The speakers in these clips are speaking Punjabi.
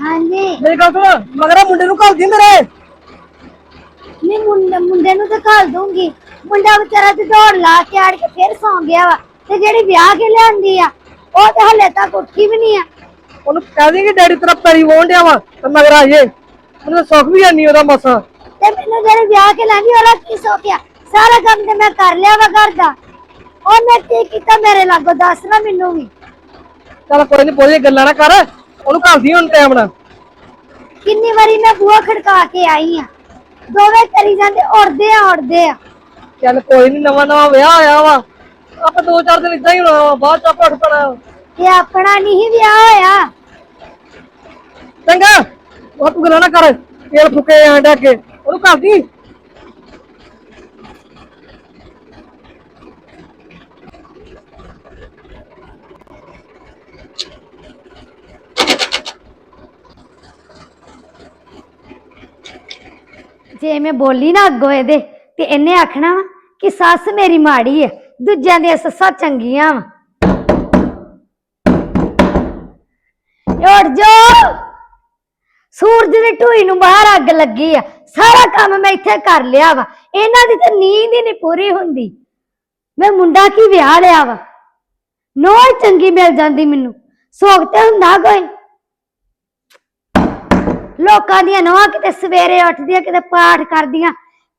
ਹਾਂਜੀ। ਮੇਰੀ ਮਗਰਾ ਮੁੰਡੇ ਨੂੰ ਘੱਲ ਦੀ ਮੇਰੇ। ਨਹੀਂ ਮੁੰਡੇ ਮੁੰਡੇ ਨੂੰ ਤਾਂ ਘੱਲ ਦੂੰਗੀ ਮੁੰਡਾ ਵਿਚਾਰਾ ਤੇ ਦੌੜ ਲਾ ਕੇ ਆੜ ਕੇ ਫਿਰ ਸੌਂ ਗਿਆ ਵਾ। ਤੇ ਜਿਹੜੀ ਵਿਆਹ ਕੇ ਲਿਆਂਦੀ ਆ ਉਹ ਤੇ ਹਲੇ ਤੱਕ ਉੱਠੀ ਵੀ ਨਹੀਂ ਆ। ਉਹਨੂੰ ਕਹਿ ਦੇ ਕਿ ਡੈਡੀ ਤੇਰਾ ਪੈਰੀ ਵੋਣ ਡਿਆ ਵਾ ਤੇ ਮਗਰ ਆਈਏ ਉਹਨੂੰ ਸੁੱਖ ਵੀ ਨਹੀਂ ਉਹਦਾ ਮਸਾ ਤੇ ਮੈਨੂੰ ਜਿਹੜੇ ਵਿਆਹ ਕੇ ਲੈਂਦੀ ਉਹਦਾ ਕੀ ਸੋਚਿਆ ਸਾਰਾ ਕੰਮ ਤੇ ਮੈਂ ਕਰ ਲਿਆ ਵਾ ਘਰ ਦਾ। ਉਹਨੇ ਕੀ ਕੀਤਾ ਮੇਰੇ ਲਾਗੋ? ਦੱਸ ਨਾ ਮੈਨੂੰ ਵੀ। ਚੱਲ ਕੋਈ ਨਹੀਂ ਬੋਲੇ ਗੱਲਾਂ ਨਾ ਕਰ। ਉਹਨੂੰ ਘੱਲਦੀ ਹੁਣ ਟਾਈਮ ਨਾਲ ਕਿੰਨੀ ਵਾਰੀ ਮੈਂ ਬੂਹਾ ਖੜਕਾ ਕੇ ਆਈ ਆ। ਦੋਵੇਂ ਕਰੀ ਜਾਂਦੇ ਉੜਦੇ ਆ ਉੜਦੇ ਆ। ਚੱਲ ਕੋਈ ਨਹੀਂ ਨਵਾਂ ਨਵਾਂ ਵਿਆਹ ਆਇਆ ਵਾ। ਆਪਾਂ ਦੋ ਚਾਰ ਦਿਨ ਇਦਾਂ ਹੀ ਹੋਣਾ ਵਾ, ਬਾਅਦ ਚ ਆਪਾਂ ਉੱਠ ਪੈਣਾ ਇਹ ਆਪਣਾ ਨਹੀਂ ਵਿਆਹ ਹੋਇਆ। ਚੰਗਾ ਉਹ ਤੂੰ ਗੱਲਾਂ ਨਾ ਕਰ। ਤੇਲ ਫੁਕੇ ਆਂਡਾ ਕੇ ਉਹਨੂੰ ਘੱਲਦੀ ਜੇ ਮੈਂ ਬੋਲੀ ਨਾ ਅੱਗੋਂ ਇਹਦੇ, ਤੇ ਇਹਨੇ ਆਖਣਾ ਵਾ ਕਿ ਸੱਸ ਮੇਰੀ ਮਾੜੀ ਹੈ ਦੂਜਿਆਂ ਦੀਆਂ ਸੱਸਾਂ ਚੰਗੀਆਂ ਵਾ। ਉੱਠ ਜਾ। ਸੂਰਜ ਦੀ ਢੂਈ ਨੂੰ ਬਾਹਰ ਅੱਗ ਲੱਗੀ ਆ। ਸਾਰਾ ਕੰਮ ਮੈਂ ਇੱਥੇ ਕਰ ਲਿਆ ਵਾ। ਇਹਨਾਂ ਦੀ ਤਾਂ ਨੀਂਦ ਹੀ ਨਹੀਂ ਪੂਰੀ ਹੁੰਦੀ। ਮੈਂ ਮੁੰਡਾ ਕੀ ਵਿਆਹ ਲਿਆ ਵਾ? ਨੋਹ ਚੰਗੀ ਮਿਲ ਜਾਂਦੀ ਮੈਨੂੰ। ਸੋਖ ਤੇ ਹੁੰਦਾ ਕੋਈ? ਲੋਕਾਂ ਦੀਆਂ ਨੋਹਾਂ ਕਿਤੇ ਸਵੇਰੇ ਉੱਠਦੀਆਂ ਕਿਤੇ ਪਾਠ ਕਰਦੀਆਂ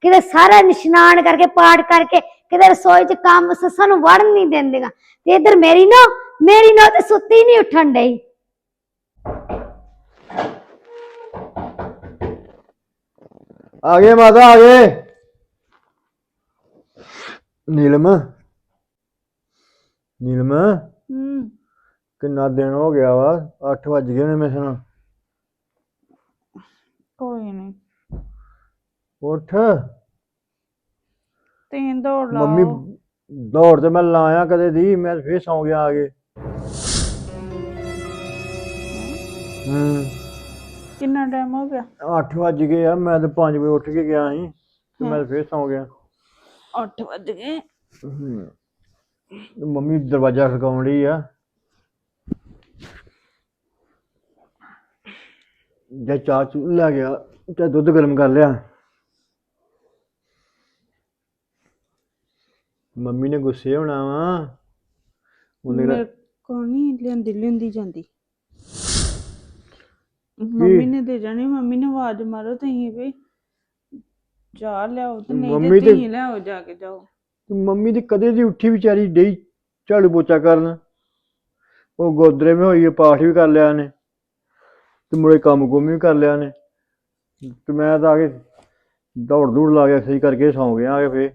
ਕਿਤੇ ਸਾਰਾ ਇਸ਼ਨਾਨ ਕਰਕੇ ਪਾਠ ਕਰਕੇ ਕਿਤੇ ਰਸੋਈ 'ਚ ਕੰਮ ਸੱਸਾਂ ਨੂੰ ਵੜਨ ਨਹੀਂ ਦਿੰਦੀਆਂ। ਤੇ ਇਧਰ ਮੇਰੀ ਨੋ ਮੇਰੀ ਨੋ ਤੇ ਸੁੱਤੀ ਨਹੀਂ ਉੱਠਣ ਡਈ। ਆ ਗਏ ਮਾਤਾ ਆ ਗਏ। ਨੀਲਮ ਨੀਲਮ। ਹੂੰ। ਕਿੰਨਾ ਦਿਨ ਹੋ ਗਿਆ ਵਾ? 8 ਵੱਜ ਗਏ ਨੇ ਮੇਰੇ ਕੋਈ ਨਹੀਂ। ਉੱਠ। ਤੀਨ ਦੌੜ ਲਾਓ। ਮੰਮੀ ਦੌੜ ਤੇ ਮੈਂ ਲਾਇਆ ਕਦੇ ਦੀ ਮੈਂ ਫੇਰ ਸੌਂ ਗਿਆ ਆ ਕੇ। ਹੂੰ। ਕਿੰਨਾ ਟਾਈਮ ਹੋ ਗਿਆ? 8 ਵੱਜ ਗਏ ਆ ਮੈਂ ਤੇ 5 ਵਜੇ ਉੱਠ ਕੇ ਗਿਆ ਸੀ ਤੇ ਮੈਂ ਫੇਰ ਸੌਂ ਗਿਆ। 8 ਵੱਜ ਗਏ। ਹੂੰ। ਮੰਮੀ ਦਰਵਾਜ਼ਾ ਖੜਕਾਉਣ ਡਈ ਆ। ਜਾਂ ਚਾਹ ਚੂ ਲੈ ਗਿਆ ਜਾਂ ਦੁੱਧ ਗਰਮ ਕਰ ਲਿਆ। ਮੰਮੀ ਨੇ ਗੁੱਸੇ ਹੋਣਾ ਵਾ। ਉਹਨੇ ਕੋਲ ਨਹੀਂ ਲਿਆਂਦੀ ਲਿਆਂਦੀ ਜਾਂਦੀ। ਮੰਮੀ ਨੇ ਦੇ ਜਾਣੀ ਮੰਮੀ ਨੇ ਆਵਾਜ਼ ਮਾਰੋ ਤੁਸੀਂ ਵੀ। ਚਾਹ ਲਿਆਓ ਤੇ ਨਹੀਂ ਮੰਮੀ ਤੇ ਤੇ- ਤੁਸੀਂ ਲਿਆਓ ਜਾ ਕੇ ਜਾਓ। ਮੰਮੀ ਦੀ ਕਦੇ ਦੀ ਉੱਠੀ ਵਿਚਾਰੀ ਡਈ ਝਾੜੂ ਪੋਚਾ ਕਰਨ। ਉਹ ਗੋਦਰੇ ਵਿੱਚ ਹੋਈ ਹੈ, ਪਾਠ ਵੀ ਕਰ ਲਿਆ ਨੇ ਤੇ ਮੁੜੇ ਕੰਮ ਕੁਮ ਵੀ ਕਰ ਲਿਆ ਨੇ। ਤੇ ਮੈਂ ਤਾਂ ਆ ਕੇ ਦੌੜ ਦੂੜ ਲਾ ਕੇ ਸਹੀ ਕਰਕੇ ਸੌਂ ਗਿਆ ਆ ਕੇ ਫੇ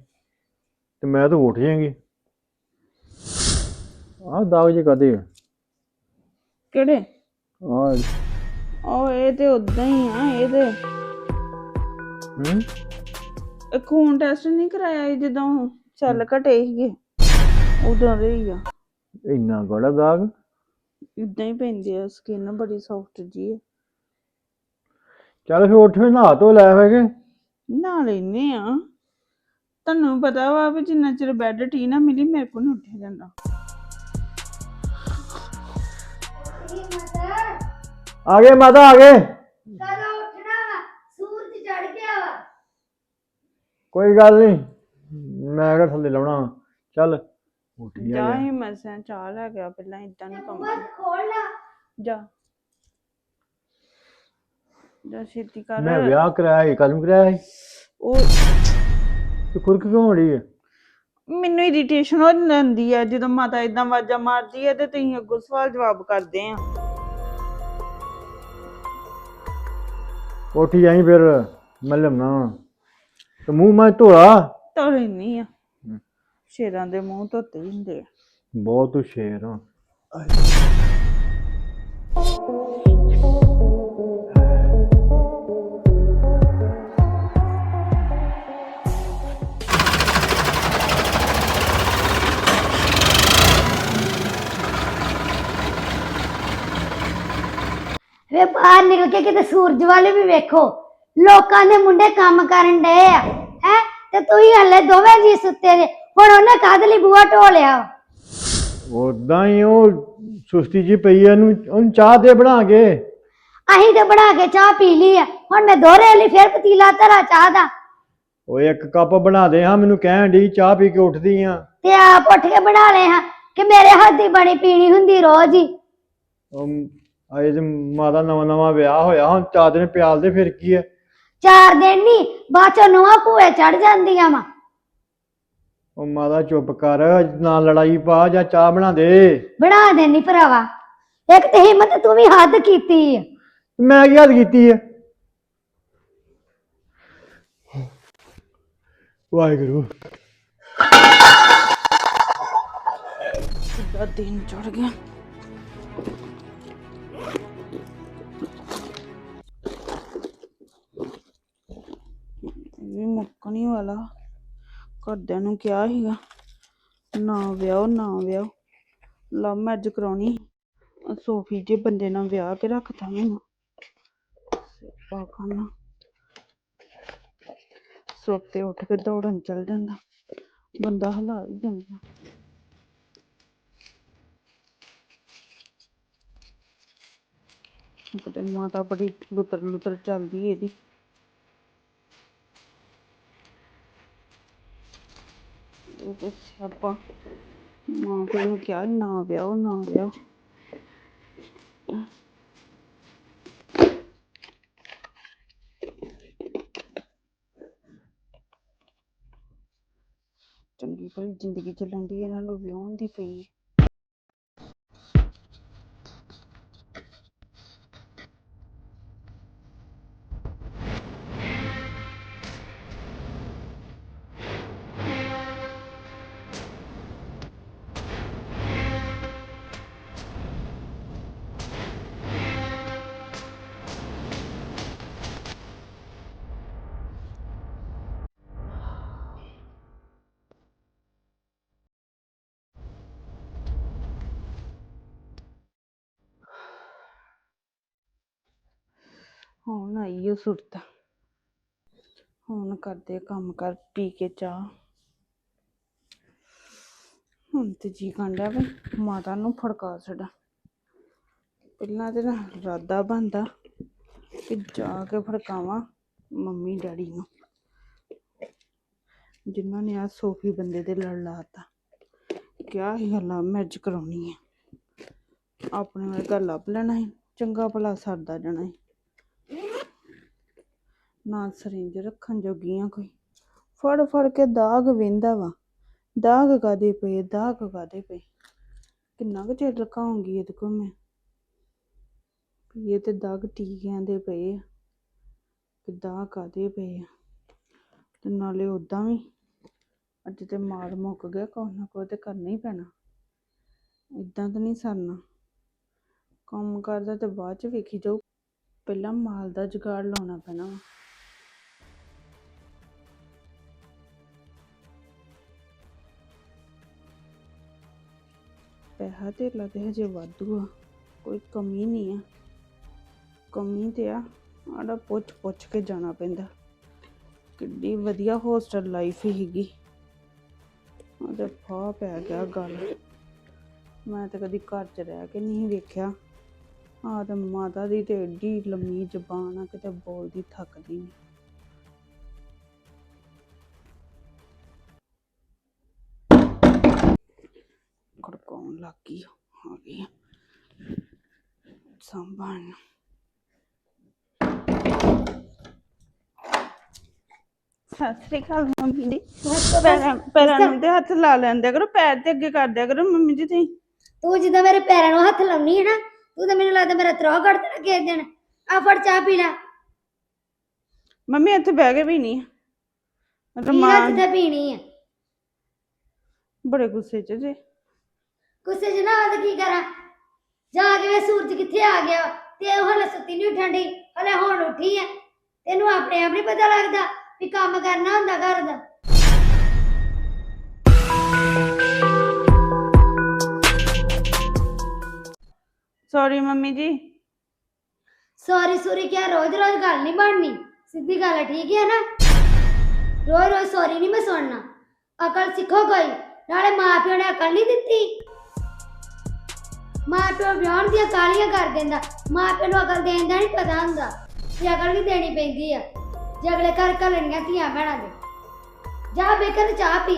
ਤੇ ਮੈਂ ਤਾਂ ਉੱਠ ਜਾਵਾਂਗੀ ਆਹ ਦਾਗ ਜੇ ਕਦੇ ਕਿਹੜੇ? ਆ ਉਹ ਇਹ ਤੇ ਉਦਾਂ ਹੀ ਆ ਇਹ ਤੇ। ਹੂੰ? ਇਹ ਖੂਨ ਟੈਸਟ ਨਹੀਂ ਕਰਾਇਆ ਜਦੋਂ ਚੱਲ ਘਟੇ ਸੀਗੇ। ਉਦੋਂ ਦੇ ਹੀ ਆ। ਇੰਨਾ ਗੜਾ ਦਾਗ? ਇਦਾਂ ਹੀ ਪੈਂਦੀ ਆ ਸਕਿਨ ਬੜੀ ਸੌਫਟ ਜੀ ਹੈ ਚੱਲ ਫੇ ਉੱਠ ਫੇ ਨਹਾ ਧੋ ਲੈ ਫੇ ਕੇ। ਨਾ ਲੈਨੇ ਆ। ਤੁਹਾਨੂੰ ਪਤਾ ਵਾ ਵੀ ਜਿੰਨਾ ਚਿਰ ਬੈੱਡ ਟੀ ਨਾ ਮਿਲੀ ਮੇਰੇ ਕੋਲ ਨਹੀਂ ਉੱਠਿਆ ਜਾਂਦਾ। ਆ ਗਏ ਮਾਤਾ ਆ ਗਏ। ਕਦੋਂ ਉੱਠਣਾ ਵਾ ਸੂਰਜ ਚੜ ਗਿਆ ਵਾ। ਕੋਈ ਗੱਲ ਨਹੀਂ ਮੈਂ ਕਿਹੜਾ ਥੱਲੇ ਲਾਉਣਾ। ਚੱਲ। ਉੱਠ ਗਿਆ ਜਾ ਹੀ ਮਸਾਂ ਚਾਹ ਲੈ ਗਿਆ ਪਹਿਲਾਂ ਇਦਾਂ ਨਹੀਂ ਕੰਮ ਬਸ ਖੋਲ ਲਾ। ਜਾ। ਜਾ ਛੇਤੀ ਕਰ ਮੈਂ ਵਿਆਹ ਕਰਾਇਆ ਸੀ ਕਦਮ ਕਰਾਇਆ ਸੀ। ਉਹ ਤੇ ਖੁਰਕ ਕਿਉਂ ਹੋ ਰਹੀ ਹੈ ਮੈਨੂੰ ਇਰੀਟੇਸ਼ਨ ਹੋ ਜਾਂਦੀ ਹੈ ਜਦੋਂ ਮਾਤਾ ਇਦਾਂ ਆਵਾਜ਼ਾਂ ਮਾਰਦੀ ਹੈ ਤੇ ਤੁਸੀਂ ਅੱਗੋਂ ਸਵਾਲ ਜਵਾਬ ਕਰਦੇ ਆ। ਉੱਠ ਜਾਈ ਫਿਰ ਮੈਂ ਲੰਮਾ ਤੇ ਮੂੰਹ ਮੈਂ ਧੋਲਾ? ਤਾਂ ਲੈਣੀ ਆ। ਸ਼ੇਰਾਂ ਦੇ ਮੂੰਹ ਧੋਤੇ ਹੁੰਦੇ ਆ। ਬਹੁਤ ਸ਼ੇਰ ਆ। ਵੇ ਬਾਹਰ ਨਿਕਲ ਕੇ ਕਿਤੇ ਸੂਰਜ ਵਾਲੇ ਵੀ ਵੇਖੋ। ਲੋਕਾਂ ਦੇ ਮੁੰਡੇ ਕੰਮ ਕਰਨ ਡਏ ਆ ਹੈ? ਤੇ ਤੁਸੀਂ ਹੱਲੇ ਦੋਵੇਂ ਜੀ ਸੁੱਤੇ ਜੇ ਹੁਣ ਉਹਨੇ ਕਾਹਦੇ ਲਈ ਬੂਹਾ ਢੋ ਲਿਆ? ਵਾ? ਉਦਾਂ ਹੀ ਉਹ ਸੁਸਤੀ ਜੀ ਪਈ ਆ ਇਹਨੂੰ ਉਹਨੂੰ ਚਾਹ ਦੇ ਬਣਾ ਕੇ। ਅਸੀਂ ਤੇ ਬਣਾ ਕੇ ਚਾਹ ਪੀ ਲਈ ਆ। ਹੁਣ ਮੈਂ ਦੋਹਰੇ ਲਈ ਫੇਰ ਪਤੀਲਾ ਧਰਾ ਚਾਹ ਦਾ। ਓਏ ਇੱਕ ਕੱਪ ਬਣਾ ਦੇ ਹਾਂ ਮੈਨੂੰ ਕਹਿਣ ਦੀ ਚਾਹ ਪੀ ਕੇ ਉੱਠਦੀ ਆ। ਤੇ ਆਪ ਉੱਠ ਕੇ ਬਣਾ ਲਏ ਹਾਂ ਕਿ ਮੇਰੇ ਹੱਥ ਦੀ ਬਣੀ ਪੀਣੀ ਹੁੰਦੀ ਰੋਜ਼ ਹੀ। ਉਹ ਅਜੇ ਤੇ ਮਾਦਾ ਨਵਾਂ ਨਵਾਂ ਵਿਆਹ ਹੋਇਆ ਹੁਣ ਚਾਰ ਦਿਨ ਪਿਆਲ ਦੇ ਫਿਰ ਕੀ ਹੈ? ਚਾਰ ਦਿਨ ਨਹੀਂ ਬਾਅਦ ਚੋਂ ਨੂੰਹਾਂ ਭੂਏ ਚੜ ਜਾਂਦੀਆਂ ਵਾ। ਉਹ ਮਾਦਾ ਚੁੱਪ ਕਰ ਨਾ ਲੜਾਈ ਪਾ ਜਾਂ ਚਾਹ ਬਣਾ ਦੇ। ਬਣਾ ਦੇਣੀ ਭਰਾਵਾ ਇੱਕ ਤੇ ਹਿੰਮਤ ਤੂੰ ਵੀ ਹੱਦ ਕੀਤੀ ਆ। ਮੈਂ ਕੀ ਹੱਦ ਕੀਤੀ ਹੈ ਵਾਹਿਗੁਰੂ। ਕਿੱਦਾਂ ਦਿਨ ਚੜ ਗਿਆ। ਘਰਦਿਆਂ ਨੂੰ ਕਿਹਾ ਸੀਗਾ, ਨਾ ਵਿਆਹੋ ਨਾ ਵਿਆਹੋ। ਲਵ ਮੈਰਿਜ ਕਰਾਉਣੀ ਸੋਫੀ ਜੇ ਬੰਦੇ ਨਾਲ ਵਿਆਹ ਕੇ ਰੱਖਤਾ ਮੈਨੂੰ ਸਿਆਪਾ ਖਾਨਾ। ਉੱਠ ਕੇ ਦੌੜਨ ਚੱਲ ਜਾਂਦਾ। ਬੰਦਾ ਹਲਾ ਹੀ ਜਾਂਦਾ। ਕਿਤੇ ਮਾਤਾ ਬੜੀ ਲੁਤਰ ਲੁਤਰ ਚੱਲਦੀ ਇਹਦੀ। ਉਹ ਤੇ ਮਾਂ ਪਿਓ ਨੂੰ ਕਿਹਾ ਨਾ ਵਿਆਹੋ ਨਾ ਵਿਆਹੋ। ਚੰਗੀ ਭਲੀ ਜ਼ਿੰਦਗੀ ਚੱਲਣ ਦੀ ਇਹਨਾਂ ਨੂੰ ਵਿਆਹੁਣ ਦੀ ਪਈ ਹੁਣ ਆਈ ਉਹ ਸੁਰਤ। ਹੁਣ ਕਰਦੇ ਕੰਮ ਕਰ, ਪੀ ਕੇ ਚਾਹ। ਹੁਣ ਤੇ ਜੀ ਕਾਂਡਿਆ ਵੀ, ਮਾਤਾ ਨੂੰ ਫੜਕਾ ਛੱਡਾ। ਪਹਿਲਾਂ ਤੇ ਨਾ ਇਰਾਦਾ ਬੰਦਾ ਕਿ ਜਾ ਕੇ ਫੜਕਾਵਾਂ ਮੰਮੀ ਡੈਡੀ ਨੂੰ। ਜਿਨ੍ਹਾਂ ਨੇ ਆ ਸੋਫੀ ਬੰਦੇ ਦੇ ਲੜ ਲਾਤਾ ਕਿਆ ਹੀ ਹੱਲਾ ਮੈਰਿਜ ਕਰਾਉਣੀ ਹੈ ਆਪਣੇ ਵਰਗਾ ਲੱਭ ਲੈਣਾ ਹੈ ਚੰਗਾ ਭਲਾ ਸਰਦਾ ਜਾਣਾ ਹੈ ਨਾ ਸਰਿੰਜ ਰੱਖਣ ਜੋਗੀਆਂ ਕੋਈ। ਫੜ ਫੜ ਕੇ ਦਾਗ ਵੇਂਦਾ ਵਾ। ਦਾਗ ਕਾਦੇ ਪਏ, ਦਾਗ ਕਾਦੇ ਪਏ? ਕਿੰਨਾ ਕੁ ਚਿਰ ਲਕਾਉਂਗੀ ਇਹਦੇ ਕੋ ਮੈਂ? ਵੀ ਇਹ ਤੇ ਦਾਗ ਟੀਕਿਆਂ ਦੇ ਪਏ ਆ। ਕਿ ਦਾਗ ਕਾਦੇ ਪਏ ਆ? ਤੇ ਨਾਲੇ ਉਦਾਂ ਵੀ ਅੱਜ ਤੇ ਮਾਲ ਮੁੱਕ ਗਿਆ ਕੋਈ ਨਾ ਕੋਈ ਤੇ ਕਰਨਾ ਹੀ ਪੈਣਾ। ਇਦਾਂ ਤਾਂ ਨਹੀਂ ਸਰਨਾ। ਕੰਮ ਕਰਦਾ ਤੇ ਬਾਅਦ ਚ ਵੇਖੀ ਜਾਊ। ਪਹਿਲਾਂ ਮਾਲ ਦਾ ਜੁਗਾੜ ਲਾਉਣਾ ਪੈਣਾ ਪੈਸਾ ਧੇਲਾ ਤੇ ਹਜੇ ਵਾਧੂ ਆ। ਕੋਈ ਕਮੀ ਨਹੀਂ ਆ। ਕਮੀ ਤੇ ਆ ਆੜਾ ਪੁੱਛ ਪੁੱਛ ਕੇ ਜਾਣਾ ਪੈਂਦਾ। ਕਿੱਡੀ ਵਧੀਆ ਹੋਸਟਲ ਲਾਈਫ ਸੀਗੀ। ਉਹਦੇ ਫਾ ਪੈ ਗਿਆ ਗੱਲ। ਮੈਂ ਤਾਂ ਕਦੀ ਘਰ 'ਚ ਰਹਿ ਕੇ ਨਹੀਂ ਵੇਖਿਆ। ਆਹ ਤੇ ਮਾਤਾ ਦੀ ਤੇ ਏਡੀ ਲੰਮੀ ਜ਼ਬਾਨ ਆ, ਕਿਤੇ ਬੋਲਦੀ ਥੱਕਦੀ ਨਹੀਂ ਲੱਗ ਗਈ ਆ। ਗਈ ਆ। ਸੰਭਾਲ ਸਤਿ ਸ੍ਰੀ ਅਕਾਲ ਮੰਮੀ ਜੀ। ਪੈਰਾਂ ਪੈਰਾਂ ਨੂੰ ਤੇ ਹੱਥ ਲਾ ਲੈਂਦਿਆ ਕਰੋ ਪੈਰ ਤੇ ਅੱਗੇ ਕਰ ਦਿਆ ਕਰੋ ਮੰਮੀ ਜੀ ਤੁਸੀਂ। ਤੂੰ ਜਿੱਦਾਂ ਮੇਰੇ ਪੈਰਾਂ ਨੂੰ ਹੱਥ ਲਾਉਣੀ ਹੈ ਨਾ ਤੂੰ ਤਾਂ ਮੈਨੂੰ ਲੱਗਦਾ ਮੇਰਾ ਤਰੋ ਕੱਢ ਦੇਣਾ ਕਿਸੇ ਦਿਨ। ਆ ਫੜ ਚਾਹ ਪੀ ਲੈ। ਮੰਮੀ ਇੱਥੇ ਬਹਿ ਕੇ ਵੀ ਨਹੀਂ ਪੀਣਾ ਰਮਾਨ ਜਿੱਥੇ ਪੀਣੀ ਹੈ ਬੜੇ ਗੁੱਸੇ ਚ ਜੇ। ਗੁੱਸੇ 'ਚ ਨਾ ਆ ਤਾਂ ਕੀ ਕਰਾਂ? ਜਾ ਕੇ ਵੇ ਸੂਰਜ ਕਿੱਥੇ ਆ ਗਿਆ? ਤੇ ਉਹ ਹਲੇ ਸੁੱਤੀ ਨਹੀਂ ਉੱਠਣ ਹਲੇ ਹੁਣ ਉੱਠੀ ਆ ਤੈਨੂੰ ਆਪਣੇ ਆਪ ਨਹੀਂ ਪਤਾ ਲੱਗਦਾ ਵੀ ਕੰਮ ਕਰਨਾ ਹੁੰਦਾ ਘਰ ਦਾ। Sorry mummy ji. Sorry sorry ਕਿਆ ਰੋਜ਼ ਰੋਜ਼ ਗੱਲ ਨਹੀਂ ਬਣਨੀ? ਸਿੱਧੀ ਗੱਲ ਹੈ ਠੀਕ ਹੈ ਨਾ? ਰੋਜ਼ ਰੋਜ਼ ਸੌਰੀ ਨਹੀਂ ਮੈਂ ਸੁਣਨਾ। ਅਕਲ ਸਿੱਖੋ ਕੋਈ ਨਾਲੇ ਮਾਂ ਪਿਓ ਨੇ ਅਕਲ ਨਹੀਂ ਦਿੱਤੀ। ਮਾਂ ਪਿਓ ਵਿਆਹਣ ਦੀਆਂ ਕਾਲੀਆਂ ਕਰ ਦਿੰਦਾ। ਮਾਂ ਪਿਓ ਨੂੰ ਅਕਲ ਦੇਣ ਦਾ ਨਹੀਂ ਪਤਾ ਹੁੰਦਾ। ਤੇ ਅਕਲ ਵੀ ਦੇਣੀ ਪੈਂਦੀ ਆ ਜੇ ਅਗਲੇ ਘਰ ਘੱਲਣੀਆਂ ਧੀਆਂ ਭੈਣਾਂ ਦੇ। ਜਾ ਬੇਕਰ ਚਾਹ ਪੀ।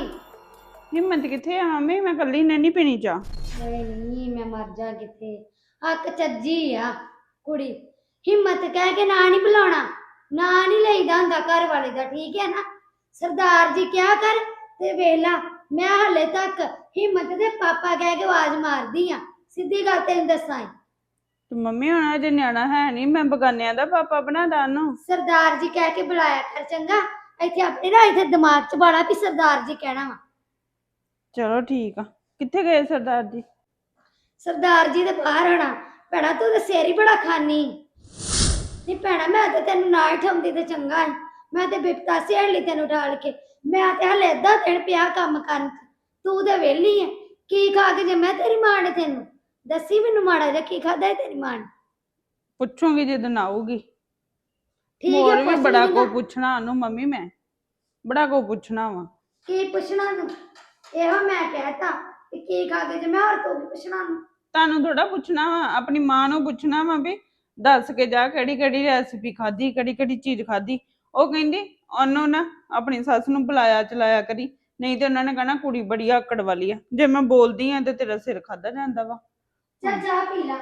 ਹਿੰਮਤ ਕਿੱਥੇ ਆ ਮੰਮੀ ਮੈਂ ਕੱਲੀ ਨੇ ਨਹੀਂ ਪੀਣੀ ਚਾਹ। ਨਹੀਂ ਮੈਂ ਮਰ ਜਾ ਕਿਤੇ ਅੱਕ ਚੱਜੀ ਆ ਕੁੜੀ। ਹਿੰਮਤ ਕਹਿ ਕੇ ਨਾਂ ਨਹੀਂ ਬੁਲਾਉਣਾ। ਨਾਂ ਨਹੀਂ ਲਈਦਾ ਹੁੰਦਾ ਘਰ ਵਾਲੇ ਦਾ ਠੀਕ ਹੈ ਨਾ? ਸਰਦਾਰ ਜੀ ਕਿਆ ਕਰ? ਤੇ ਵੇਲਾ ਮੈਂ ਹਲੇ ਤੱਕ ਹਿੰਮਤ ਦੇ ਪਾਪਾ ਕਹਿ ਕੇ ਆਵਾਜ਼ ਮਾਰਦੀ ਆ। ਸਿੱਧੀ ਗੱਲ ਤੈਨੂੰ ਦੱਸਾਂ ਤੇ ਮੰਮੀ ਹੁਣ ਅਜੇ ਨਿਆਣਾ ਹੈ ਨਹੀਂ ਮੈਂ ਬਗਾਨਿਆਂ ਦਾ ਪਾਪਾ ਬਣਾਦਾ ਉਹਨੂੰ। ਸਰਦਾਰ ਜੀ ਕਹਿ ਕੇ ਬੁਲਾਇਆ ਕਰ ਚੰਗਾ ਇੱਥੇ ਆਪਣੇ ਨਾ ਇੱਥੇ ਦਿਮਾਗ 'ਚ ਬਾੜਾ ਵੀ ਸਰਦਾਰ ਜੀ ਕਹਿਣਾ ਵਾ। ਚਲੋ ਠੀਕ ਆ। ਕਿੱਥੇ ਗਏ ਸਰਦਾਰ ਜੀ? ਸਰਦਾਰ ਜੀ ਦੇ ਬਾਹਰ ਹੋਣਾ। ਭੈਣਾ ਤੂੰ ਤੇ ਸਿਰ ਹੀ ਬੜਾ ਖਾਨੀ। ਨਹੀਂ ਭੈਣਾ ਮੈਂ ਤੇ ਤੈਨੂੰ ਨਾ ਠਾਉਂਦੀ ਤੇ ਚੰਗਾ ਹੈ ਮੈਂ ਤੇ ਬਿਪਤਾ ਸੇੜ ਲਈ ਤੈਨੂੰ ਢਾਲ ਕੇ ਮੈਂ ਤੇ ਹਲੇ ਅੱਧਾ ਦਿਨ ਪਿਆ ਕੰਮ ਕਰਨ। ਚ। ਤੂੰ ਤੇ ਵਿਹਲੀ ਹੈ ਕੀ ਖਾ ਕੇ ਜੇ ਮੈਂ ਤੇਰੀ ਮਾਂ ਨੇ ਤੈਨੂੰ? ਦੱਸੀ ਮੈਨੂੰ ਮਾੜਾ ਜਿਹਾ ਕੀ ਖਾਦਾ ਹੈ ਤੇਰੀ ਮਾਂ ਨੇ? ਪੁੱਛੂਗੀ ਜਦੋਂ ਆਊਗੀ। ਠੀਕ ਹੋਰ ਹੈ ਵੀ ਪੁੱਛ ਬੜਾ ਲਈ ਕੋ ਨਾ। ਪੁੱਛਣਾ ਉਹਨੂੰ ਮੰਮੀ ਮੈਂ। ਬੜਾ ਕੋ ਪੁੱਛਣਾ ਵਾ। ਕੀ ਪੁੱਛਣਾ ਨੂੰ ਇਹੋ ਮੈਂ ਕਹਿਤਾ ਕਿ ਕੀ ਖਾ ਕੇ ਜੇ ਮੈਂ ਹੋਰ ਤੂੰ ਕੀ ਪੁੱਛਣਾ ਨੂੰ ਤੁਹਾਨੂੰ ਥੋੜਾ ਪੁੱਛਣਾ ਵਾ ਆਪਣੀ ਮਾਂ ਨੂੰ ਪੁੱਛਣਾ ਵਾ ਵੀ ਦੱਸ ਕੇ ਜਾ ਕਿਹੜੀ ਕਿਹੜੀ ਰੈਸਿਪੀ ਖਾਧੀ ਕਿਹੜੀ ਕਿਹੜੀ ਚੀਜ਼ ਖਾਧੀ। ਉਹ ਕਹਿੰਦੀ ਉਹਨੂੰ ਨਾ ਆਪਣੀ ਸੱਸ ਨੂੰ ਬੁਲਾਇਆ ਚਲਾਇਆ ਕਰੀ ਨਹੀਂ ਤੇ ਉਹਨਾਂ ਨੇ ਕਹਣਾ ਕੁੜੀ ਬੜੀ ਆਕੜ ਵਾਲੀ ਆ। ਜੇ ਮੈਂ ਬੋਲਦੀ ਆ ਤੇ ਤੇਰਾ ਸਿਰ ਖਾਦਾ ਜਾਂਦਾ ਵਾ। ਚੱਲ ਜਾ ਪੀ ਲਾ।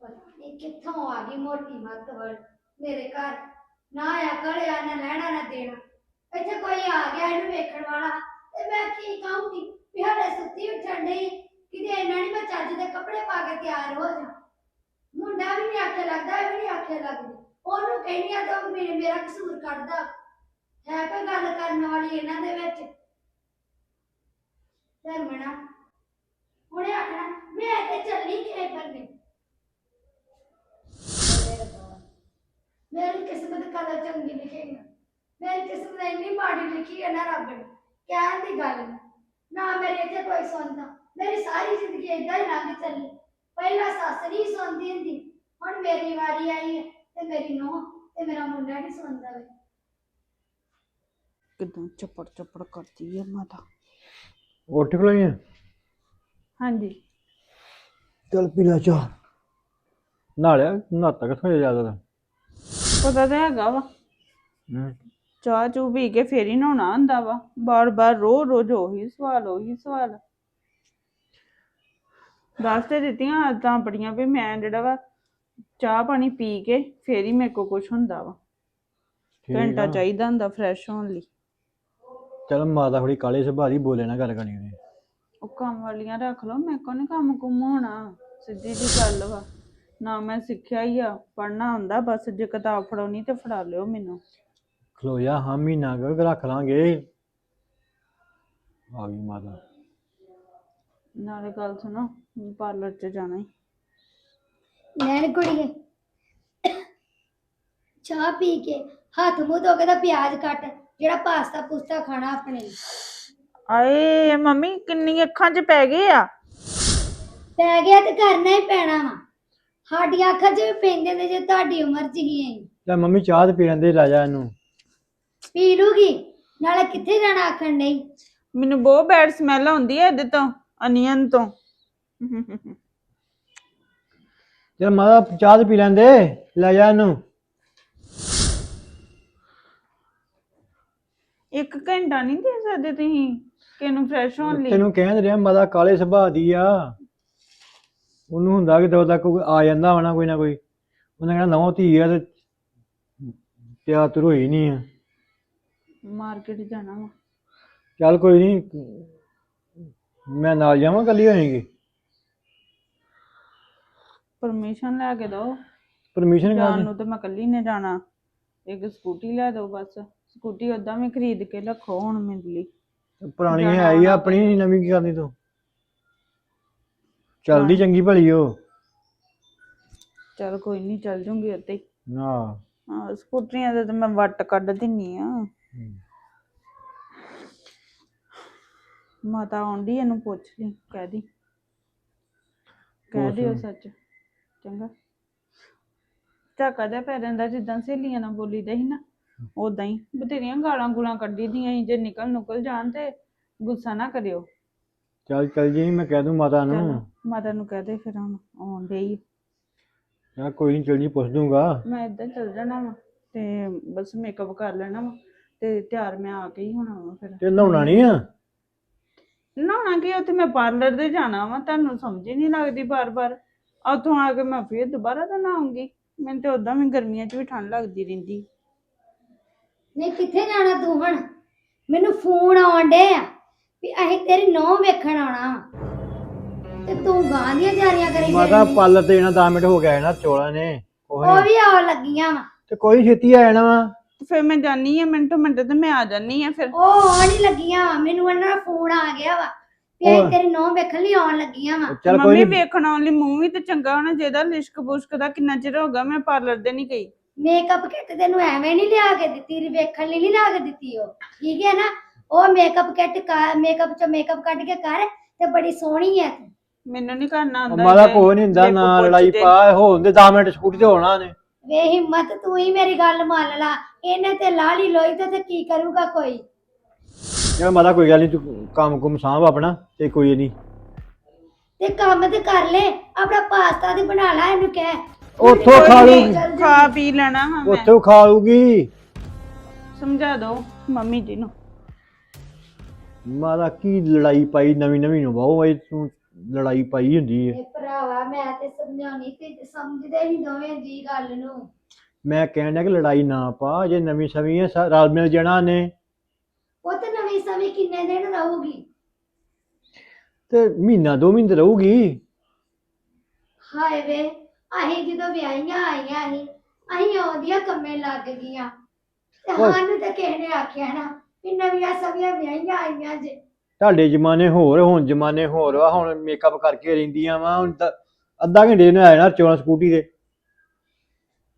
ਪਤਾ ਨੀ ਕਿੱਥੋਂ ਆ ਗਈ ਮੋਟੀ ਮੱਤਵਲ ਮੇਰੇ ਘਰ ਨਾ ਆ ਕਲਿਆ ਨਾ ਲੈਣਾ, ਨਾ ਦੇਣਾ। ਇੱਥੇ ਕੋਈ ਆ ਗਿਆ ਇਹਨੂੰ ਵੇਖਣ ਵਾਲਾ ਤੇ ਮੈਂ ਕੀ ਕਹੂੰਗੀ? ਵੀ ਹਲੇ ਸੁੱਤੀ ਉੱਠਣ ਨਹੀਂ ਕਿਤੇ ਇਹਨਾਂ ਨਹੀਂ ਮੈਂ ਚੱਜ ਦੇ ਕੱਪੜੇ ਪਾ ਕੇ ਤਿਆਰ ਹੋ ਜਾ। ਮੁੰਡਾ ਵੀ ਨਹੀਂ ਆਖੇ ਲੱਗਦਾ, ਇਹ ਵੀ ਨਹੀਂ ਆਖੇ ਲੱਗਦੀ। ਉਹਨੂੰ ਕਹਿੰਦੀ ਆ, ਤਾਂ ਮੇਰੇ, ਮੇਰਾ ਕਸੂਰ ਕੱਢਦਾ। ਹੈ ਕੋਈ ਗੱਲ ਕਰਨ ਵਾਲੀ ਇਹਨਾਂ ਦੇ ਵਿੱਚ? ਧਰਮਣਾ ਉਹਨੇ ਆਖਣਾ ਮੈਂ ਤੇ ਚੱਲੀ ਕਿਹੇ ਬੰਨੇ ਮੇਰੀ ਕਿਸਮਤ ਕਦਾ ਚੰਗੀ ਲਿਖੇਗੀ ਮੇਰੀ ਕਿਸਮਤ ਇੰਨੀ ਮਾੜੀ ਲਿਖੀ ਹੈ ਨਾ ਰੱਬ ਨੇ। ਕਹਿਣ ਦੀ ਗੱਲ ਨੀ। ਨਾ ਮੇਰੇ ਇੱਥੇ ਕੋਈ ਸੁਣਦਾ। ਮੇਰੀ ਸਾਰੀ ਜ਼ਿੰਦਗੀ ਏਦਾਂ ਹੀ ਲੰਘ ਚੱਲੀ। ਪਹਿਲਾਂ ਸੱਸ ਨਹੀਂ ਸੁਣਦੀ ਹੁੰਦੀ। ਹੁਣ ਮੇਰੀ ਵਾਰੀ ਆਈ ਹੈ ਤੇ ਮੇਰੀ ਨੂੰਹ ਤੇ ਮੇਰਾ ਮੁੰਡਾ ਨਹੀਂ ਸੁਣਦਾ ਵੇ। ਕਿਦਾਂ ਚੱਪੜ ਚੱਪੜ ਕਰਦੀ ਆ ਮਾਤਾ। ਉੱਠ ਖਲੋਈਆਂ ਹਾਂਜੀ। ਚੱਲ ਪੀ ਲੈ ਚਾਹ। ਨਾਲਿਆ ਨਹਾਤਾ ਕਿੱਥੋਂ ਜ਼ਿਆਦਾ ਪਤਾ ਤਾਂ ਹੈਗਾ ਵਾ। ਚਾਹ ਚੂ ਪੀ ਕੇ ਫੇਰ ਹੀ ਨਹਾਉਣਾ ਹੁੰਦਾ ਵਾ। ਬਾਰ ਬਾਰ ਰੋ ਰੋਜ਼ ਉਹੀ ਸਵਾਲ ਉਹੀ ਸਵਾਲ। ਦੱਸ ਤੇ ਦਿੱਤੀਆਂ ਆਦਤਾਂ ਬੜੀਆਂ ਵੀ ਮੈਂ ਜਿਹੜਾ ਵਾ ਚਾਹ ਪਾਣੀ ਪੀ ਕੇ ਫੇਰ ਹੀ ਮੇਰੇ ਕੋ ਕੁਝ ਹੁੰਦਾ ਵਾ। ਘੰਟਾ ਚਾਹੀਦਾ ਹੁੰਦਾ ਫਰੈਸ਼ ਹੋਣ ਲਈ। ਚੱਲ ਮਾਤਾ ਥੋੜੀ ਕਾਲੇ ਸੁਭਾਅ ਦੀ ਬੋਲੇ ਨਾ ਗੱਲ ਕਰਨੀ ਉਹਨੇ ਉਹ ਕੰਮ ਵਾਲੀਆਂ ਰੱਖ ਲਓ ਮੇਰੇ ਕੋ ਨੀ ਕੰਮ ਕੁਮ ਹੋਣਾ? ਸਿੱਧੀ ਜੀ ਗੱਲ ਵਾ। ਨਾ ਮੈਂ ਸਿੱਖਿਆ ਹੀ ਆ ਪੜਨਾ ਹੁੰਦਾ ਬਸ ਜੇ ਕਿਤਾਬ ਫੜਾਉਣੀ ਤੇ ਫੜਾ ਲਿਓ ਮੈਨੂੰ। ਖਲੋ ਜਾ ਹਾਂ ਮਹੀਨਾ ਕੁ ਰੱਖ ਲਾਂਗੇ। ਆ ਗਈ ਮਾਤਾ। ਨਾਲੇ ਗੱਲ ਸੁਣੋ ਪਾਰਲਰ 'ਚ ਜਾਣਾ ਹੀ ਨੈਣ ਕੁੜੀਏ ਚਾਹ ਪੀ ਕੇ ਹੱਥ ਮੂੰਹ ਧੋ ਕੇ ਤਾਂ ਪਿਆਜ਼ ਕੱਟ ਜਿਹੜਾ ਪਾਸਤਾ ਪੁਸਤਾ ਖਾਣਾ ਆਪਣੇ ਲਈ। ਆਏ ਮੰਮੀ ਕਿੰਨੀ ਅੱਖਾਂ 'ਚ ਪੈ ਗਏ ਆ? ਪੈ ਗਿਆ ਤੇ ਕਰਨਾ ਹੀ ਪੈਣਾ ਵਾ। ਸਾਡੀਆਂ ਅੱਖਾਂ 'ਚ ਵੀ ਪੈਂਦੇ ਨੇ ਜੇ ਤੁਹਾਡੀ ਉਮਰ 'ਚ ਹੀ ਹੈ ਲੈ ਮੰਮੀ ਚਾਹ ਤੇ ਪੀ ਲੈਂਦੇ ਲੈ ਜਾ ਇਹਨੂੰ। ਪੀ ਲੂਗੀ ਨਾਲੇ ਕਿੱਥੇ ਜਾਣਾ ਆਖਣ ਨਹੀਂ ਮੈਨੂੰ ਬਹੁਤ ਬੈਡ ਸਮੈਲ ਆਉਂਦੀ ਹੈ ਇਹਦੇ ਤੋਂ ਅਨੀਅਨ ਤੋਂ। ਚੱਲ ਮਾਤਾ ਚਾਹ ਤੇ ਪੀ ਲੈਂਦੇ ਲੈ ਜਾ ਇਹਨੂੰ। ਇੱਕ ਘੰਟਾ ਨਹੀਂ ਦੇ ਸਕਦੇ ਤੁਸੀਂ? ਕਿਨੂੰ ਫਰੈਸ਼ ਹੋਣ ਲਈ। ਤੈਨੂੰ ਕਹਿਣ ਰਿਹਾ ਮਾਤਾ ਕਾਲੇ ਸੁਭਾਅ ਦੀ ਆ। ਉਹਨੂੰ ਹੁੰਦਾ ਕਿ ਦੋ ਤੱਕ ਕੋਈ ਆ ਜਾਂਦਾ ਹੋਣਾ ਕੋਈ ਨਾ ਕੋਈ ਉਹਨੇ ਕਹਿਣਾ ਨੌ ਧੀ ਆ ਤੇ ਤਿਆਰ ਤੁਰ ਹੋਈ ਨਹੀਂ ਆ। ਮਾਰਕੀਟ ਜਾਣਾ ਵਾ। ਚੱਲ ਕੋਈ ਨਹੀਂ ਮੈਂ ਨਾਲ ਜਾਵਾਂ ਕੱਲੀ ਹੋਏਗੀ। ਪਰਮਿਸ਼ਨ ਲੈ ਕੇ ਦਿਓ ਪਰਮਿਸ਼ਨ ਜਾਣ ਨੂੰ ਤੇ ਮੈਂ ਇਕੱਲੀ ਨੇ ਜਾਣਾ। ਇੱਕ ਸਕੂਟੀ ਲੈ ਦਿਓ ਬਸ। ਸਕੂਟੀ ਓਦਾਂ ਵੀ ਖਰੀਦ ਕੇ ਰੱਖੋ ਹੁਣ ਮੇਰੇ ਲਈ। ਪੁਰਾਣੀ ਹੈ ਹੀ ਆ, ਆਪਣੀ ਨਵੀਂ ਕੀ ਕਰਨੀ ਤੂੰ? ਚੱਲਦੀ ਚੰਗੀ ਭਲੀ ਉਹ। ਚਲ ਕੋਈ ਨਹੀਂ ਚੱਲ ਜੂੰਗੀ ਉੱਤੇ ਹੀ। ਹਾਂ। ਸਕੂਟਰੀਆਂ ਦੇ ਤਾਂ ਮੈਂ ਵੱਟ ਕੱਢ ਦਿੰਨੀ ਆ। ਮਾਤਾ ਆਉਂਦੀ ਇਹਨੂੰ ਪੁੱਛ ਲਈ ਕਹਿ ਦੀ। ਕਹਿ ਦਿਓ। ਸੱਚ ਚੰਗਾ। ਝਾਕਾ ਜਿਹਾ ਪੈ ਜਾਂਦਾ ਜਿੱਦਾਂ ਸਹੇਲੀਆਂ ਨਾਲ ਬੋਲੀਦਾ ਸੀ ਨਾ। ਉਦਾਂ ਹੀ ਬਥੇਰੀਆਂ ਗਾਲਾਂ ਗੁਲਾਂ ਕੱਢੀ ਦੀਆਂ ਸੀ ਜੇ ਨਿਕਲ ਨੁਕਲ ਜਾਣ ਤੇ ਗੁੱਸਾ ਨਾ ਕਰਿਓ। ਚੱਲ ਚੱਲ ਜੀ ਮੈਂ ਕਹਿ ਦੂੰ ਮਾਤਾ ਨੂੰ। ਮਾਤਾ ਨੂੰ ਕਹਦੇ ਫਿਰ ਹੁਣ ਆਉਣ ਡਈ ਯਾ ਕੋਈ ਨਹੀਂ ਚੱਲ ਜੀ ਪੁੱਛ ਦੂੰਗਾ। ਮੈਂ ਇੱਦਾਂ ਚੱਲ ਜਾਣਾ ਵਾ ਤੇ ਬਸ ਮੇਕਅਪ ਕਰ ਲੈਣਾ ਵਾ ਤੇ ਤਿਆਰ ਮੈਂ ਆ ਕੇ ਹੀ ਹੋਣਾ ਵਾ ਫਿਰ। ਤੇ ਨਹਾਉਣਾ ਨਹੀਂ ਆ? ਨਹਾਉਣਾ ਕੀ ਉੱਥੇ ਮੈਂ ਪਾਰਲਰ ਦੇ ਜਾਣਾ ਵਾ ਤੁਹਾਨੂੰ ਸਮਝ ਹੀ ਨਹੀਂ ਲੱਗਦੀ ਬਾਰ-ਬਾਰ। ਉੱਥੋਂ ਆ ਕੇ ਮੈਂ ਫੇਰ ਦੁਬਾਰਾ ਤਾਂ ਨਹਾਉਂਗੀ। ਮੈਨੂੰ ਤੇ ਉਦਾਂ ਵੀ ਗਰਮੀਆਂ 'ਚ ਵੀ ਠੰਡ ਲੱਗਦੀ ਰਹਿੰਦੀ। ਨਹੀਂ ਕਿੱਥੇ ਜਾਣਾ ਤੂੰ ਹੁਣ? ਮੈਨੂੰ ਫੋਨ ਆਉਣ ਡੇ ਆ ਵੀ ਅਸੀਂ ਤੇਰੀ ਨੌ ਵੇਖਣ ਆਉਣਾ। ਤੇ ਤੂੰ ਗਾਂ ਦੀਆਂ ਤਿਆਰੀਆਂ ਕਰੀ ਮਾਤਾ। ਪਾਰਲਰ ਤੇ ਇਹਨਾਂ 10 ਮਿੰਟ ਹੋ ਗਿਆ ਨਾ ਚੋਲਾ ਨੇ ਉਹ ਉਹ ਵੀ ਆਉਣ ਲੱਗੀਆਂ ਵਾ। ਤੇ ਕੋਈ ਛੇਤੀ ਆ ਜਾਣਾ ਵਾ। ਤੇ ਫਿਰ ਮੈਂ ਜਾਨੀ ਆ ਮਿੰਟੋ ਮਿੰਟ ਤੇ ਮੈਂ ਆ ਜਾਨੀ ਆ ਫਿਰ। ਉਹ ਆਉਣ ਹੀ ਲੱਗੀਆਂ ਵਾ ਮੈਨੂੰ ਉਹਨਾਂ ਦਾ ਫੋਨ ਆ ਗਿਆ ਵਾ ਵੀ ਅਸੀਂ ਤੇਰੀ ਨੌ ਵੇਖਣ ਲਈ ਆਉਣ ਲੱਗੀਆਂ ਵਾ। ਚੱਲ ਕੋਈ ਮੰਮੀ ਵੇਖਣ ਵਾਲੀ ਮੂੰਹ ਵੀ ਤੇ ਚੰਗਾ ਹੋਣਾ ਜਿਹਦਾ ਲਿਸ਼ਕ ਬੁਸ਼ਕ ਦਾ ਕਿੰਨਾ ਚਿਰ ਹੋ ਗਿਆ ਮੈਂ ਪਾਰਲਰ ਦੇ ਨਹੀਂ ਗਈ। ਮੇਕਅਪ ਕਿੱਟ ਤੈਨੂੰ ਐਵੇਂ ਨਹੀਂ ਲਿਆ ਕੇ ਦਿੱਤੀ ਰੀ ਵੇਖਣ ਲਈ ਨਹੀਂ ਲਿਆ ਕੇ ਦਿੱਤੀ ਉਹ। ਠੀਕ ਹੈ ਨਾ? ਉਹ ਮੇਕਅਪ ਕਿੱਟ ਮੇਕਅਪ ਚ ਮੇਕਅਪ ਕੱਢ ਕੇ ਕਰ ਤੇ ਬੜੀ ਸੋਹਣੀ ਹੈ ਤੂੰ। ਮੈਨੂੰ ਨਹੀਂ ਕਰਨਾ ਆਉਂਦਾ ਜੇ- ਕੋਈ ਨਹੀਂ ਹੁੰਦਾ ਜੇ ਨਾ ਲੜਾਈ ਪੁੱਛਦੇ- ਪਾ ਹੋਣ ਦੇ 10 ਮਿੰਟ ਸਕੂਟੀ ਤੇ ਹੋਣਾ ਨੇ ਵੇ ਹਿੰਮਤ ਤੂੰ ਹੀ ਮੇਰੀ ਗੱਲ ਮੰਨ ਲਾ। ਇਹਨੇ ਤੇ ਲਾਲੀ ਲੋਈ ਤੇ ਤੇ ਕੀ ਕਰੂਗਾ ਕੋਈ? ਯਾਰ ਮਾਤਾ ਕੋਈ ਗੱਲ ਨਹੀਂ ਤੂੰ ਕੰਮ ਕੁਮ ਸਾਂਭ ਆਪਣਾ ਤੇ ਕੋਈ ਨਹੀਂ ਤੇ ਕੰਮ ਤੇ ਕਰ ਲੈ ਆਪਣਾ ਪਾਸਤਾ ਤੇ ਬਣਾ ਲੈ ਇਹਨੂੰ ਕਹਿ। ਉੱਥੋਂ ਖਾ ਲੂਗੀ ਖਾ ਪੀ ਲੈਣਾ ਹਾਂ ਮੈਂ। ਉੱਥੋਂ ਖਾ ਲੂਗੀ ਸਮਝਾ ਦਿਓ ਮੰਮੀ ਜੀ ਨੂੰ। ਮਾਤਾ ਕੀ ਲੜਾਈ ਪਾਈ ਨਵੀਂ ਨਵੀਂ ਨੂੰ ਬਹੁ ਇਹ ਤੂੰ ਲੜਾਈ ਪਾਈ ਹੁੰਦੀ ਹੈ ਇਹ ਭਰਾਵਾ ਮੈਂ ਤੇ ਸਮਝਾਉਣੀ ਤੇ ਸਮਝਦੇ ਨਹੀਂ ਦੋਵੇਂ ਜੀ ਗੱਲ ਨੂੰ। ਮੈਂ ਕਹਿਣ ਡਿਆ ਕਿ ਲੜਾਈ ਨਾ ਪਾ ਜੇ ਨਵੀਂ ਸਵੀਂ ਹੈ ਸਾ- ਰਲ ਮਿਲ ਜਾਣਾ ਨੇ। ਉਹ ਤੇ ਨਵੀਂ ਸਵੀ ਕਿੰਨੇ ਦਿਨ ਰਹੂਗੀ? ਤੇ ਮਹੀਨਾ ਦੋ ਮਹੀਨੇ ਰਹੂਗੀ। ਹਾਏ ਵੇ। ਅਸੀਂ ਜਦੋਂ ਵਿਆਹੀਆਂ ਆਈਆਂ ਸੀ ਅਸੀਂ ਆਉਂਦੀਆਂ ਕੰਮੇ ਲੱਗ ਗਈਆਂ। ਤੇ ਓਏ। ਸਾਨੂੰ ਤਾਂ ਕਿਸੇ ਨੇ ਆਖਿਆ ਨਾ ਕਿ ਨਵੀਆਂ ਸਵੀਆਂ ਵਿਆਹੀਆਂ ਆਈਆਂ ਜੇ। ਤੁਹਾਡੇ ਜ਼ਮਾਨੇ ਹੋਰ ਹੁਣ ਜ਼ਮਾਨੇ ਹੋਰ ਆ ਹੁਣ ਮੇਕਅਪ ਕਰਕੇ ਰਹਿੰਦੀਆਂ ਵਾ ਹੁਣ ਤਾਂ ਅੱਧਾ ਘੰਟੇ ਨੂੰ ਆ ਜਾਣਾ ਚੋਣ ਸਕੂਟੀ ਤੇ।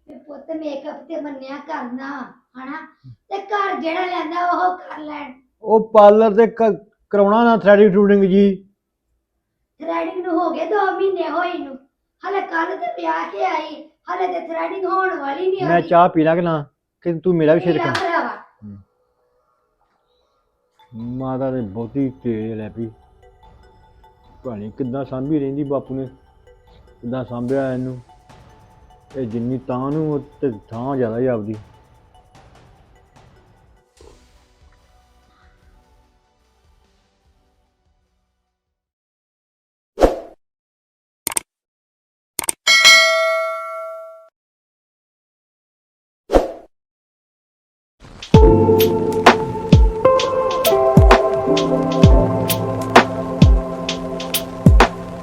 ਤੇ ਪੁੱਤ ਮੇਕਅਪ ਤੇ ਮੰਨਿਆ ਕਰਨਾ ਹਨਾ? ਤੇ ਘਰ ਜਿਹੜਾ ਲੈਂਦਾ ਉਹ ਕਰ ਲੈਣ। ਉਹ ਪਾਰਲਰ ਤੇ ਕ- ਕਰਾਉਣਾ ਨਾ ਥ੍ਰੈਡਿੰਗ ਟੂਡਿੰਗ ਜੀ। ਥ੍ਰੈਡਿੰਗ ਨੂੰ ਹੋ ਗਏ 2 ਮਹੀਨੇ ਹੋਈ ਨੂੰ। ਹਲੇ ਕੱਲ ਤੇ ਵਿਆਹ ਕੇ ਆਈ ਹਲੇ ਤੇ ਥ੍ਰੈਡਿੰਗ ਹੋਣ ਵਾਲੀ ਨਹੀਂ ਮੈਂ ਚਾਹ ਪੀ ਲਾਂ ਕਿ ਨਾ ਕਿ ਤੂੰ ਮੇਰਾ ਵੀ ਸਿਰ ਖਾ ਮਾਤਾ ਦੇ ਬਹੁਤੀ ਤੇਜ਼ ਲੈ ਪਈ। ਭਾਣੀ ਕਿੱਦਾਂ ਸਾਂਭੀ ਰਹਿੰਦੀ ਬਾਪੂ ਨੇ? ਕਿੱਦਾਂ ਸਾਂਭਿਆ ਇਹਨੂੰ? ਇਹ ਜਿੰਨੀ ਤਾਂ ਨੂੰ ਤੇ ਥਾਂ ਜ਼ਿਆਦਾ ਹੀ ਆਪਦੀ।